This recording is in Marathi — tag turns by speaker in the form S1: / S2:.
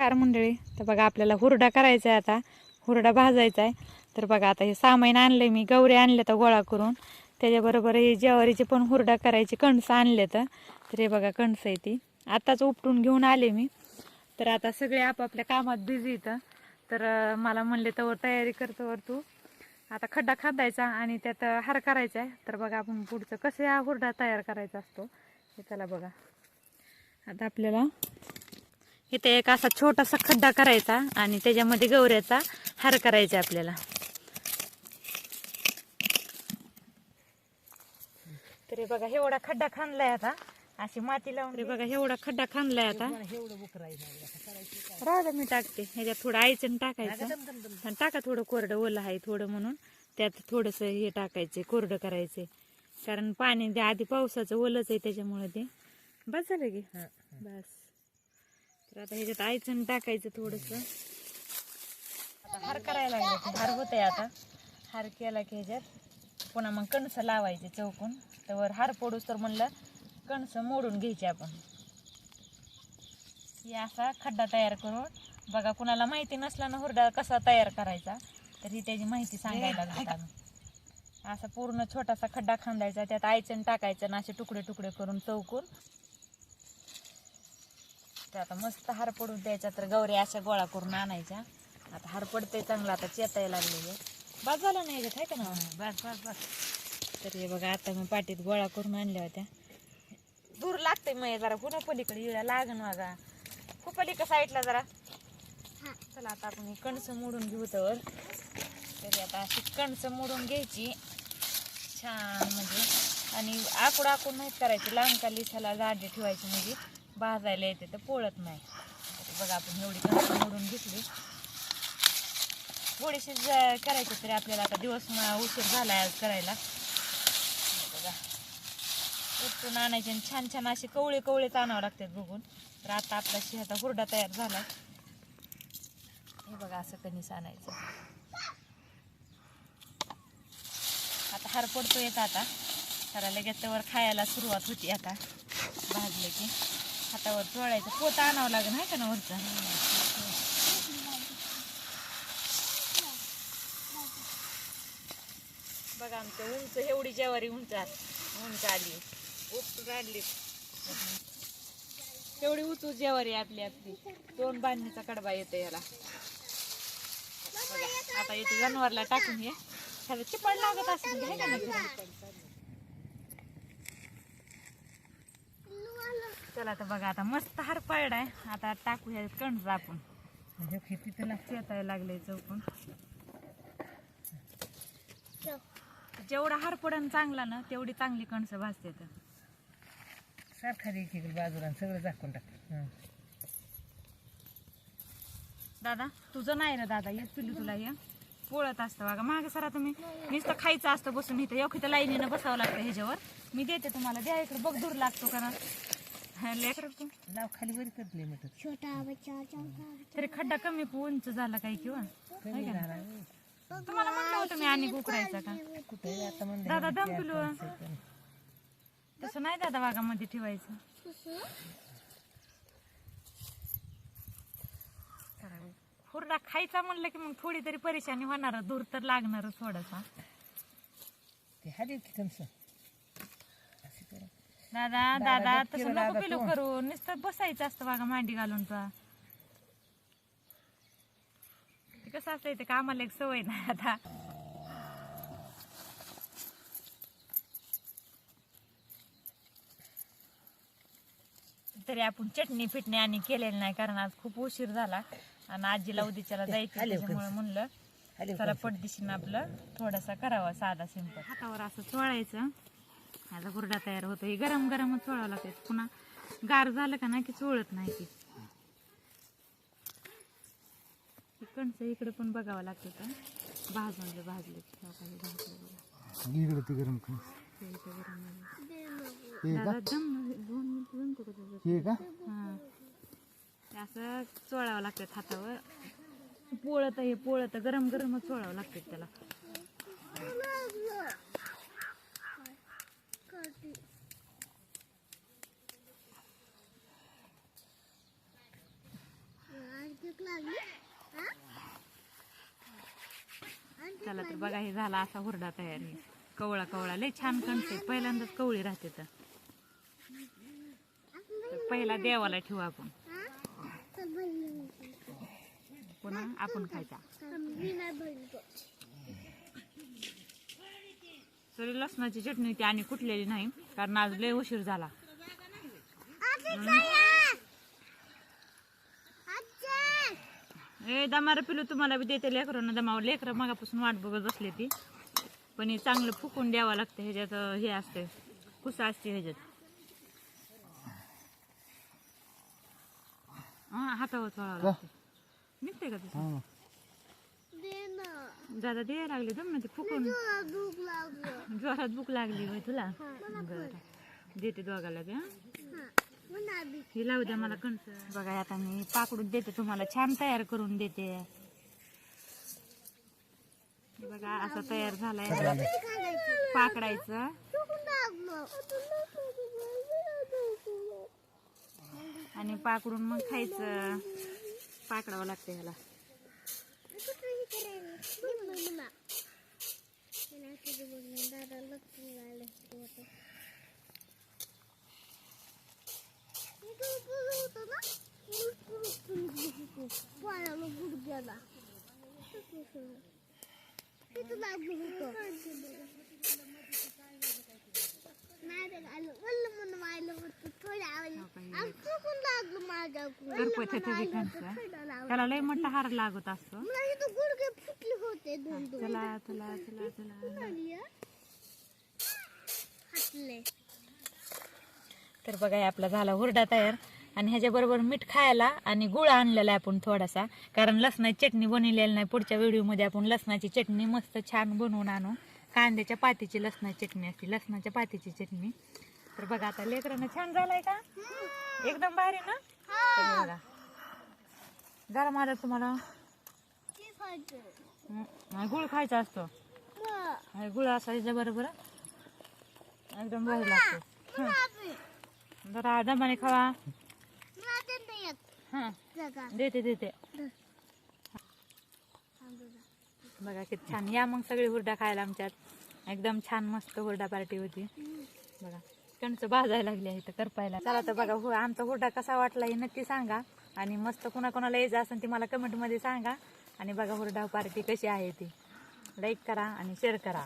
S1: कार मंडळी तर बघा आपल्याला हुरडा करायचा आहे आता. हुरडा भाजायचा आहे तर बघा आता हे सामान आणले मी गौरे आणले तर गोळा करून. त्याच्याबरोबर हे ज्वारीचे पण हुरडा करायचे कणसं आणले तर तर हे बघा कणसं आहे ती. आत्ताच उपटून घेऊन आले मी. तर आता सगळे आपापल्या कामात बिझी इथं. तर मला म्हणले तर तयारी करतो वर तू. आता खड्डा खांदायचा आणि त्यात हार करायचा आहे तर बघा आपण पुढचं कसं हा हुरडा तयार करायचा असतो. हे त्याला बघा. आता आपल्याला इथे एक असा छोटासा खड्डा करायचा आणि त्याच्यामध्ये गवऱ्याचा हार करायचा आपल्याला. तरी बघा एवढा खड्डा खांदलाय आता. अशी माती लावून तरी बघा एवढा खड्डा खांदलाय आता. राहू मी टाकते. ह्याच्यात थोडं आयचण टाकायचं. आणि टाका थोडं कोरडं ओलं आहे थोडं म्हणून. त्यात थोडंसं हे टाकायचे कोरडं करायचे. कारण पाणी आधी पावसाचं ओलंच आहे त्याच्यामुळे ते. बस झालं की. बस. तर आता ह्याच्यात आयचण टाकायचं थोडस. आता हार करायला लागले हार होत आहे आता. हार केला की ह्याच्यात. पुन्हा मग कणसं लावायचे चौकून. त्यावर हार पडूस तर म्हणलं कणसं मोडून घ्यायचे आपण. हे असा खड्डा तयार करून. बघा कुणाला माहिती नसला ना हुरडा कसा तयार करायचा तर ही त्याची माहिती सांगायला आम्ही असा पूर्ण छोटासा खड्डा खांदायचा. त्यात आयचण टाकायचं आणि असे तुकडे तुकडे करून चौकून. तर आता मस्त हार पडून द्यायचा तर गौरी अशा गोळा करून आणायच्या. आता हार पडतंय चांगला आता चेतायला लागलेले बस झालं नाही आहे का ना बस बस बस. तर हे बघा आता मी पाठीत गोळा करून आणल्या होत्या. दूर लागते मग जरा पुन्हा पलीकडे येळा लागन बघा. खूप पलीकडे साईडला जरा? चला आता आपण ही कणसं मोडून घेऊ तर. तरी आता अशी कणसं मोडून घ्यायची. छान म्हणजे. आणि आकूड आकूड नाहीत करायची लहान काली त्याला जाडे ठेवायची म्हणजे. भाजायला येते तर पोळत नाही. बघा आपण एवढी कणसं मोडून घेतली. थोडीशी ज- करायची तरी आपल्याला आता दिवस उशीर झाला आज करायला. बघा. उपटून आणायचे आणि छान छान असे कवळे कवळेच आणावं लागतात बघून. तर आता आपला शेता हुरडा तयार झाला हे बघा असं कणीस आणायचं. आता हार पडतो येत आता. त्याला लगेच त्यावर खायला सुरुवात होती आता. भाजलं की. हातावर चोळायचं पोत आणावं लागेल नाही का ना वरचं बघा आमचं उंच एवढी जेवारी उंच उंच आली. उपटून आणली एवढी उचू जेवारी आपली आपली. दोन बांधणीचा कडबा येतो याला. आता येते जनावरला टाकून हे खरं चिपड लागत असेल घे का ना खरं? चला आता बघा आता मस्त हार पडलाय आता टाकू ह्या कणस आपण. खेती त्याला शेतायला लागले चौकून. जेवढा हार पडन चांगला ना तेवढी चांगली कणसं भाजते तर.
S2: सारखा द्यायची इकडे बाजूला सगळं झाकून टाक.
S1: दादा तुझं नाही रे दादा येत पिलू तुला ये. पोळत असतं बघा. मागे सरा तुम्ही. नुसतं खायचं असतं बसून इथं. योग्य तर लाईनीनं बसावं लागतं ह्याच्यावर. मी देते तुम्हाला. द्या इकडे. बघ दूर लागतो का ना हा, लेकरं तू
S2: लाव खाली वरी करतले मटत
S1: तरी खड्डा कमी उंच झाला काही किंवा?
S2: कमी झाला.
S1: तुम्हाला म्हटलं होतं मी आणि उकरायचा का?
S2: कुठे आता म्हणलं?
S1: दादा दम पिलू. तसं नाही दादा वाघामध्ये ठेवायचं. हुरडा खायचा म्हणलं की मग थोडी तरी परेशानी होणार. दूर तर लागणार थोडासा
S2: ते हाली की
S1: दादा
S2: दादा,
S1: तसं
S2: केलं
S1: नको पिलू
S2: तू.
S1: करू. नुसतं बसायचं असतं बघा मांडी घालून तुला ते कसं असतं ते कामाला एक सवय नाही आता. तरी आपण चटणी फिटणी आणि केलेली नाही कारण आज खूप उशीर झाला. आणि आजीला उद्याच्याला जायचं त्याच्यामुळे म्हणलं
S2: खाली
S1: चला पटदिशीनं आपलं थोडासा करावा साधा सिंपल हातावर असं चोळायचं. आता हुरडा तयार होतो हे गरम गरमच चोळावं लागते पुन्हा गार झालं का नाही की चोळत नाही ती. कणसं इकडे पण बघावं लागतं का? भाजून भाजले भाजले बघा.
S2: इकडे ते गरम. हे का?
S1: दादा दम दोन मिनिटं जमतो का तुझं
S2: हे का?
S1: हा. ते असं चोळावं लागतं हातावर. पोळत हे पोळत गरम गरमच चोळावं लागतं त्याला. झाला तर बघा हे झाला असा हुरडा तयार आहे. कवळा कवळा लय छान कणते पहिल्यांदाच कवळी राहते तर. पहिला देवाला ठेवू आपण. पुन्हा आपण खायचा. तरी लसणाची चटणी होती आणि कुठलेली नाही कारण आज लय उशीर झाला. ए दमारा पिलू तुम्हाला बी देते लेकरांना दमावर लेकरं मागापासून वाट बघत बसले ती. पण हे चांगलं फुकून द्यावं लागतं ह्याच्यात हे असते कुसा असते ह्याच्यात. हा हातावर चोळावं लागते. निघते का तसं? दादा दे लागले दम ना ते फुकून जोरात भूक लागली. होय तुला? बरं देते दोघाला बी हा. ही लावू द्या मला कणस बघा आता मी पाकडून देते तुम्हाला. छान तयार करून देते. बघा असा तयार झालाय. पाकडायचं. आणि पाकडून मग खायचं. पाकडावं लागतं ह्याला. करपत होते बी कणस त्याला लय मोठा हार लागत असतो
S3: गुडघे फुटले होते दोन दोन
S1: चला चला चला चला. तर बघा आपला झाला हुरडा तयार. आणि ह्याच्याबरोबर मीठ खायला आणि गुळ आणलेला आहे आपण थोडासा. कारण लसणाची चटणी बनवलेली नाही. पुढच्या व्हिडिओमध्ये आपण लसणाची चटणी मस्त छान बनवून आणू. कांद्याच्या पातीची लसणाची चटणी असते. लसणाच्या पातीची चटणी. तर बघा आता लेकरांना छान झालाय का? एकदम भारी ना? बघा. झाला माझा तुम्हाला गुळ खायचा असतो. गुळ असायचा बरोबर. एकदम भारी लागतो. जरा दमाने खावा. हा. देते देते. बघा किती छान. या मग सगळी हुरडा खायला आमच्यात. एकदम छान मस्त हुरडा पार्टी होती. बघा. कणसं भाजायला लागली आहे करपायला. चला तर बघा हो आमचा हुरडा कसा वाटला हे नक्की सांगा. आणि मस्त कोणा कोणाला यायचं असेल ती मला कमेंटमध्ये सांगा. आणि बघा हुरडा पार्टी कशी आहे ती. लाईक करा आणि शेअर करा.